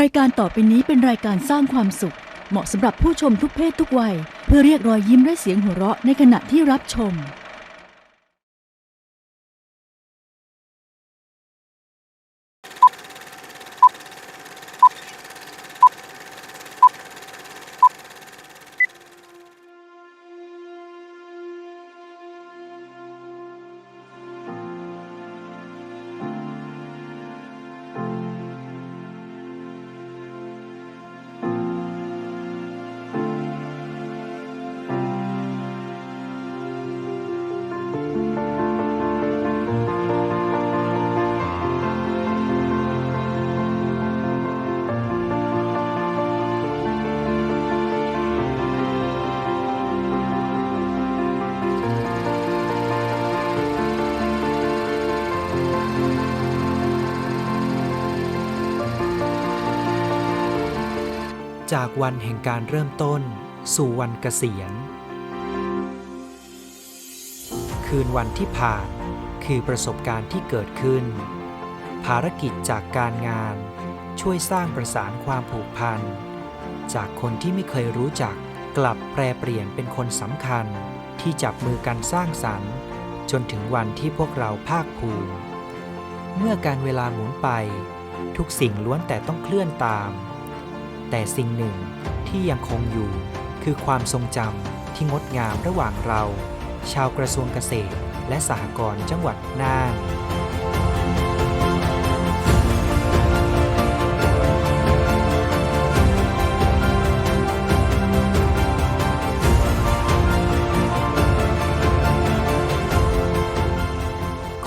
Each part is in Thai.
รายการต่อไปนี้เป็นรายการสร้างความสุข เหมาะสำหรับผู้ชมทุกเพศทุกวัย เพื่อเรียกรอยยิ้มและเสียงหัวเราะในขณะที่รับชม จากวันแห่งการเริ่มต้น สู่วันเกษียณ คืนวันที่ผ่านคือประสบการณ์ที่เกิดขึ้น ภารกิจจากการงาน ช่วยสร้างประสานความผูกพัน จากคนที่ไม่เคยรู้จักกลับแปรเปลี่ยนเป็นคนสำคัญที่จับมือกันสร้างสรรค์ จนถึงวันที่พวกเราภาคภูมิ เมื่อการเวลาหมุนไป ทุกสิ่งล้วนแต่ต้องเคลื่อนตาม แต่สิ่งหนึ่งที่ยังคงอยู่ คือความทรงจำที่งดงามระหว่างเรา ชาวกระทรวงเกษตร และสหกรณ์จังหวัดน่าน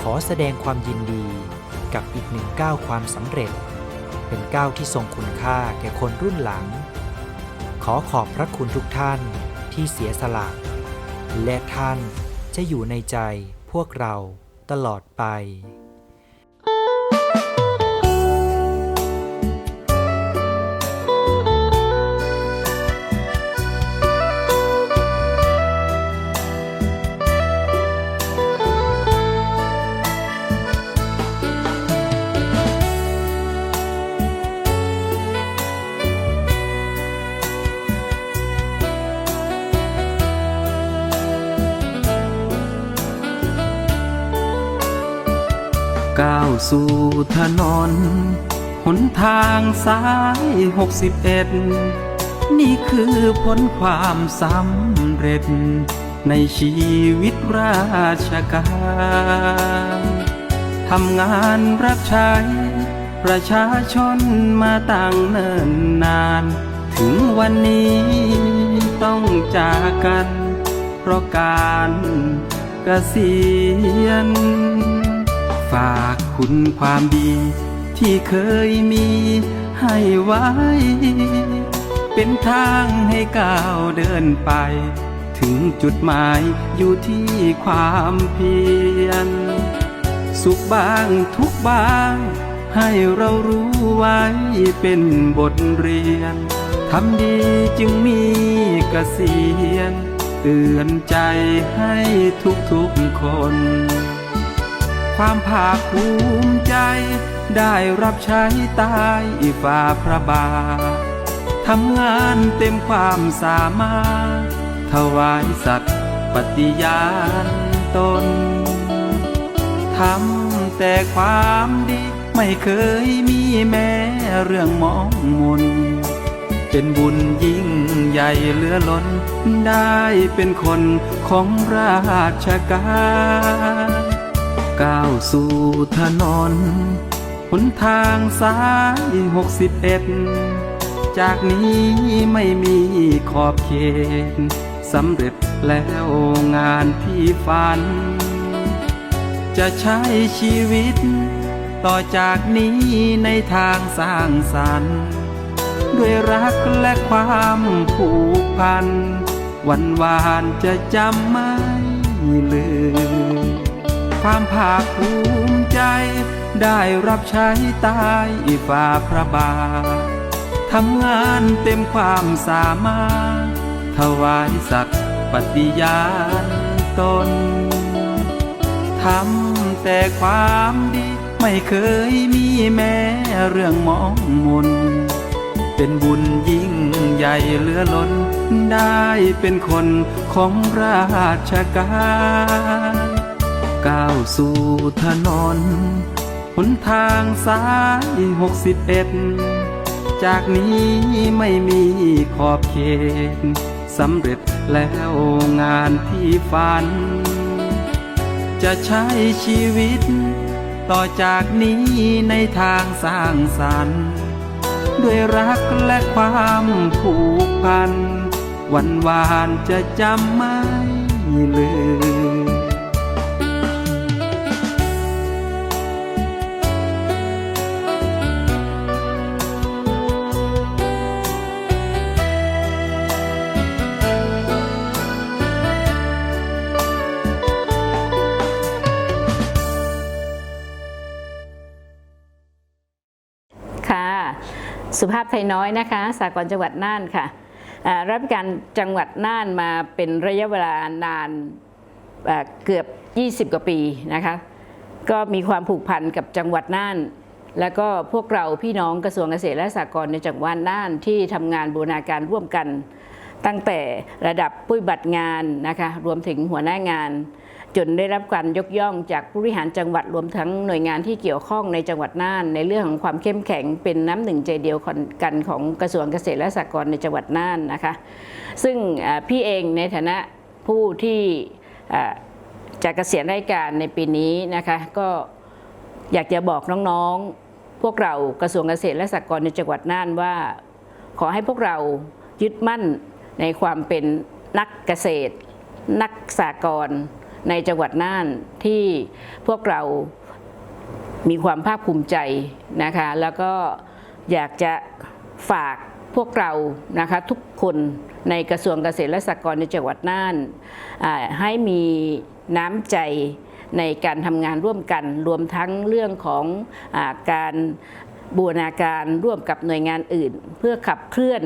ขอแสดงความยินดีกับอีกหนึ่งก้าวความสำเร็จ เป็นก้าวที่ทรงคุณค่าแก่คนรุ่นหลัง ขอขอบพระคุณทุกท่านที่เสียสละ และท่านจะอยู่ในใจพวกเราตลอดไป สู่ถนน หนทางสายหกสิบเอ็ดนี่คือผลความสำเร็จ ในชีวิตราชการทำงานรับใช้ ประชาชนมาตั้งเนิ่นนาน ถึงวันนี้ต้องจากกัน เพราะการเกษียณ ฝากคุณความดี ที่เคยมีให้ไว้ เป็นทางให้ก้าวเดินไป ถึงจุดหมายอยู่ที่ความเพียร สุขบ้างทุกบ้าง ให้เรารู้ไว้เป็นบทเรียนทำดีจึงมีเกษียณเตือนใจให้ทุกๆคน ความภาคภูมิใจ ได้รับใช้ใต้ฝ่าพระบาททำงานเต็มความสามารถ ถวายสัตว์ปฏิญาณตนทำแต่ความดีไม่เคยมีแม้เรื่องมองมน เป็นบุญยิ่งใหญ่เหลือล้น ได้เป็นคนของราชการ ก้าวสู่ถนนหนทางสายหกสิบเอ็ดจากนี้ไม่มีขอบเขตสำเร็จแล้วงานที่ฝัน จะใช้ชีวิต ต่อจากนี้ในทางสร้างสรรค์ ด้วยรักและความผูกพัน วันวานจะจำไม่ลืม ความภาคภูมิใจ ได้รับใช้ใต้ฝ่าพระบาททำงานเต็มความสามารถ ถวายสัตว์ปฏิญาณตนทำแต่ความดี ไม่เคยมีแม้เรื่องมองมน เป็นบุญยิ่งใหญ่เหลือล้น ได้เป็นคนของราชการ ก้าวสู่ถนนหนทางสายหกสิบเอ็ดจากนี้ไม่มีขอบเขตสำเร็จแล้วงานที่ฝัน จะใช้ชีวิต ต่อจากนี้ในทางสร้างสรรค์ ด้วยรักและความผูกพัน วันวานจะจำไม่ลืม ไทยน้อยนะคะสากลจังหวัดน่านค่ะรับราชการจังหวัดน่านมาเป็นระยะเวลานานเกือบ 20 กว่าปีนะคะก็มีความผูกพันกับจังหวัดน่าน แล้วก็พวกเราพี่น้องกระทรวงเกษตรและสหกรณ์ในจังหวัดน่านที่ทำงานบูรณาการร่วมกัน ตั้งแต่ระดับผู้บัติงานนะคะรวมถึงหัวหน้างาน จนได้รับการยกย่องจากผู้บริหารจังหวัดรวมทั้งหน่วยงานที่เกี่ยวข้องในจังหวัดน่าน ในเรื่องของความเข้มแข็งเป็นน้ำหนึ่งใจเดียวกันของกระทรวงเกษตรและสหกรณ์ในจังหวัดน่านนะคะ ซึ่งพี่เองในฐานะผู้ที่จะเกษียณราชการในปีนี้นะคะ ก็อยากจะบอกน้องๆ พวกเรากระทรวงเกษตรและสหกรณ์ในจังหวัดน่านว่า ขอให้พวกเรายึดมั่นในความเป็นนักเกษตร นักสากล ในจังหวัดน่านที่พวกเรามีความภาคภูมิใจนะคะ แล้วก็อยากจะฝากพวกเรานะคะทุกคนในกระทรวงเกษตรและสหกรณ์ในจังหวัดน่านให้มีน้ำใจในการทำงานร่วมกัน รวมทั้งเรื่องของอการบูรณาการร่วมกับหน่วยงานอื่น เพื่อขับเคลื่อน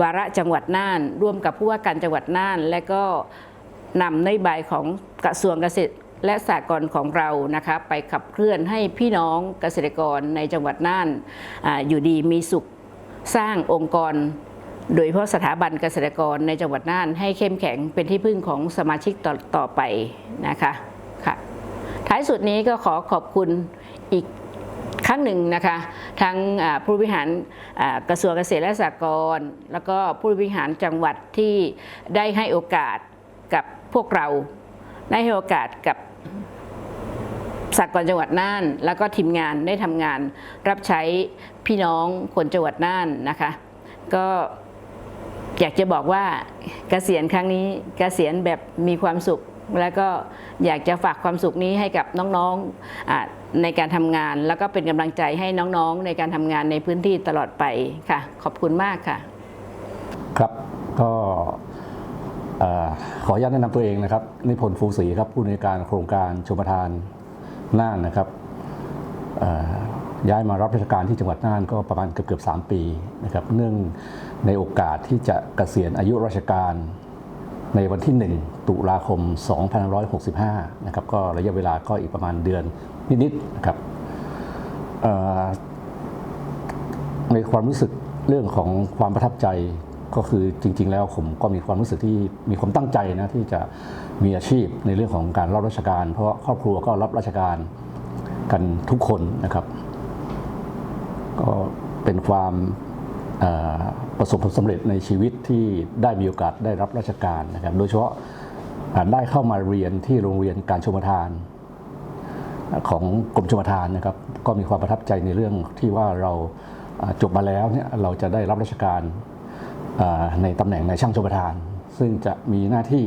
วาระจังหวัดน่าน ร่วมกับผู้ว่าการจังหวัดน่าน และก็ นำนโยบายของกระทรวงเกษตรและสหกรณ์ของเรานะคะไปขับเคลื่อนให้พี่น้องเกษตรกรในจังหวัดน่านออยู่ดีมีสุขสร้างองค์กร โดยเฉพาะสถาบันเกษตรกรในจังหวัดน่าน ให้เข้มแข็งเป็นที่พึ่งของสมาชิกต่อตอไปนะคะค่ะท้ายสุดนี้ก็ขอขอบคุณอีกครั้งหนึ่งนะคะทั้งผู้บริหารกระทรวงเกษตรและสหกรณ์แล้วก็ผู้บริหารจังหวัดที่ได้ให้โอกาสกับ พวกเราได้ให้โอกาสกับสากลจังหวัดน่าน แล้วก็ทีมงานได้ทำงานรับใช้พี่น้องคนจังหวัดน่านนะคะ ก็อยากจะบอกว่าเกษียณครั้งนี้เกษียณแบบมีความสุข แล้วก็อยากจะฝากความสุขนี้ให้กับน้องๆในการทำงาน แล้วก็เป็นกำลังใจให้น้องๆ ในการทำงานในพื้นที่ตลอดไปค่ะ ขอบคุณมากค่ะ ครับก็ ขออนุญาตแนะนำตัวเองนะครับนิพนธ์ฟูศรีครับผู้ในวยการโครงการชมประทานน่านนะครับย้ายมารับราชการที่จังหวัดน่านก็ประมาณเกือบเกือบสามปีนะครับเนื่องในโอกาสที่จะเกษียณอายุราชการในวันที่ 1 ตุลาคม 2565 นะครับก็ระยะเวลาก็อีกประมาณเดือนนิดๆนะครับในความรู้สึกเรื่องของความประทับใจ ก็คือจริง ๆ แล้วผมก็มีความรู้สึกที่มีความตั้งใจนะที่จะมีอาชีพในเรื่องของการรับราชการ เพราะครอบครัวก็รับราชการกันทุกคนนะครับ ก็เป็นความประสบผลสำเร็จในชีวิตที่ได้มีโอกาสได้รับราชการนะครับ โดยเฉพาะได้เข้ามาเรียนที่โรงเรียนการชมทานของกรมชลปรทานนะครับ ก็มีความประทับใจในเรื่องที่ว่าเราจบมาแล้วเนี่ยเราจะได้รับราชการ ในตำแหน่งในช่างชลประทาน ซึ่งจะมีหน้าที่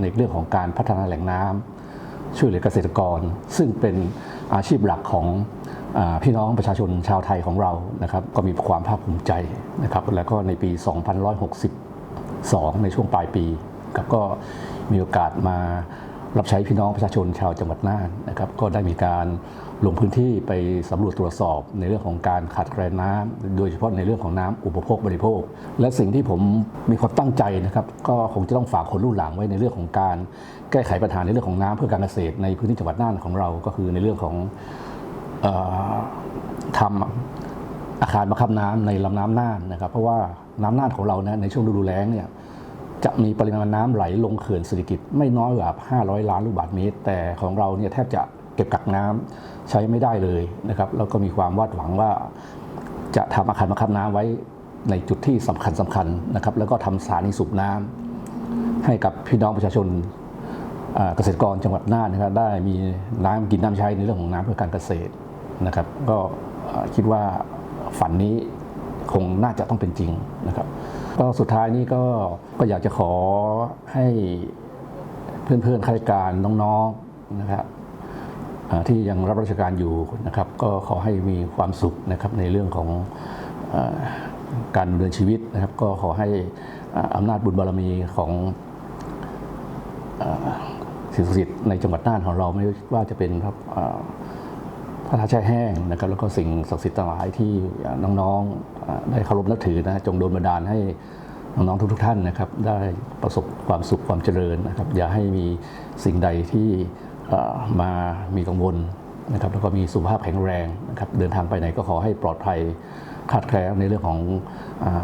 ในเรื่องของการพัฒนาแหล่งน้ำช่วยเหลือเกษตรกร ซึ่งเป็นอาชีพหลักของอพี่น้องประชาชนชาวไทยของเรานะครับก็มีความภาคภูมิใจนะครับแล้วก็ในปี 2162 ในช่วงปลายปีกับก็มีโอกาสมา รับใช้พี่น้องประชาชนชาวจังหวัดน่านนะครับ ก็ได้มีการลงพื้นที่ไปสำรวจตรวจสอบในเรื่องของการขาดแคลนน้ำโดยเฉพาะในเรื่องของน้ำอุปโภคบริโภค และสิ่งที่ผมมีความตั้งใจนะครับ ก็คงจะต้องฝากคนรุ่นหลังไว้ในเรื่องของการแก้ไขปัญหาในเรื่องของน้ำเพื่อการเกษตรในพื้นที่จังหวัดน่านของเรา ก็คือในเรื่องของออทำอาคารบังคับน้ำในลำน้ำน่านนะครับ เพราะว่าน้ำน่านของเรานะในช่วงฤดูแล้งเนี่ย จะมีปริมาณน้ำไหลลงเขื่อนสิริกิตไม่น้อยกว่า 500 ล้านลูกบาศก์เมตร แต่ของเราเนี่ยแทบจะเก็บกักน้ำใช้ไม่ได้เลยนะครับแล้วก็มีความวาดหวังว่า จะทำอาคารบังคับน้ำไว้ในจุดที่สำคัญสำคัญนะครับแล้วก็ทำสถานีสูบน้ำให้กับพี่น้องประชาชนเกษตรกรจังหวัดน่านนะครับได้มีน้ำกินน้ำใช้ในเรื่องของน้ำเพื่อการเกษตรนะครับ ก็คิดว่าฝันนี้คงน่าจะต้องเป็นจริงนะครับ ก็สุดท้ายนี้ก็ก็อยากจะขอให้เพื่อนๆข้าราชการน้องๆนะครับที่ยังรับราชการอยู่นะครับ ก็ขอให้มีความสุขนะครับในเรื่องของอการดำเนินชีวิตนะครับ ก็ขอให้อ่าอำนาจบุญบารมีของอสิ่งศักดิ์สิทธิ์ในจังหวัดน่านของเราไม่ว่าจะเป็นพระเอ่อ พระธาตุแช่แห้งนะครับแล้วก็สิ่งศักดิ์สิทธิ์ต่างหลายที่น้องๆได้เคารพนับถือนะจงโดนบันดาลให้น้องๆทุกๆท่านนะครับได้ประสบความสุขความเจริญนะครับอย่าให้มีสิ่งใดที่มามีกังวลนะครับแล้วก็มีสุขภาพแข็งแรงนะครับเดินทางไปไหนก็ขอให้ปลอดภัยคาดแคล้วในเรื่องของ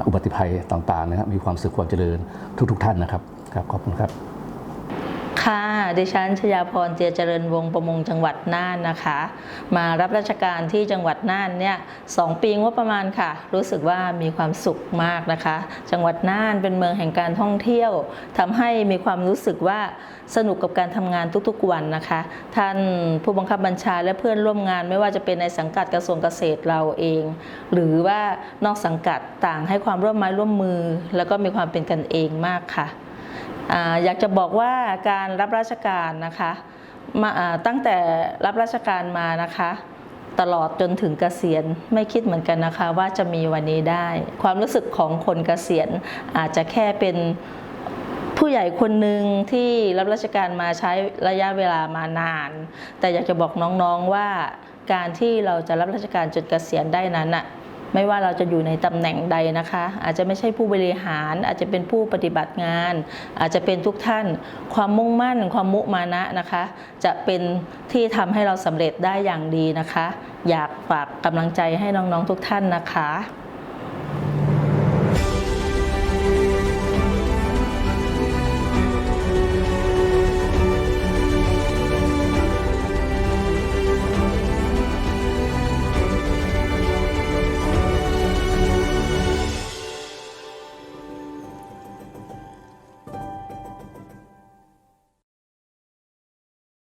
อุบัติภัยต่างๆนะครับมีความสุขความเจริญทุก ๆ ท่านนะครับครับขอบคุณครับ ดิฉันชยาพรเจียเจริญวงศ์ประมงจังหวัดน่านนะคะ มารับราชการที่จังหวัดน่านเนี่ยสองปีงบประมาณค่ะ รู้สึกว่ามีความสุขมากนะคะ จังหวัดน่านเป็นเมืองแห่งการท่องเที่ยวทำให้มีความรู้สึกว่าสนุกกับการทำงานทุกๆวันนะคะ ท่านผู้บังคับบัญชาและเพื่อนร่วมงาน ไม่ว่าจะเป็นในสังกัดกระทรวงเกษตรเราเอง หรือว่านอกสังกัดต่างให้ความร่วมไม้ร่วมมือ แล้วก็มีความเป็นกันเองมากค่ะ อยากจะบอกว่าการรับราชการนะคะมาอ่าตั้งแต่รับราชการมานะคะ ตลอดจนถึงเกษียณไม่คิดเหมือนกันนะคะ ว่าจะมีวันนี้ได้ ความรู้สึกของคนเกษียณอาจจะแค่เป็นผู้ใหญ่คนหนึ่งที่รับราชการมาใช้ระยะเวลามานาน แต่อยากจะบอกน้องๆว่าการที่เราจะรับราชการจนเกษียณได้นั้นอะ ไม่ว่าเราจะอยู่ในตำแหน่งใดนะคะ อาจจะไม่ใช่ผู้บริหาร อาจจะเป็นผู้ปฏิบัติงาน อาจจะเป็นทุกท่าน ความมุ่งมั่น ความมุมานะนะคะ จะเป็นที่ทำให้เราสำเร็จได้อย่างดีนะคะ อยากฝากกำลังใจให้น้องๆทุกท่านนะคะ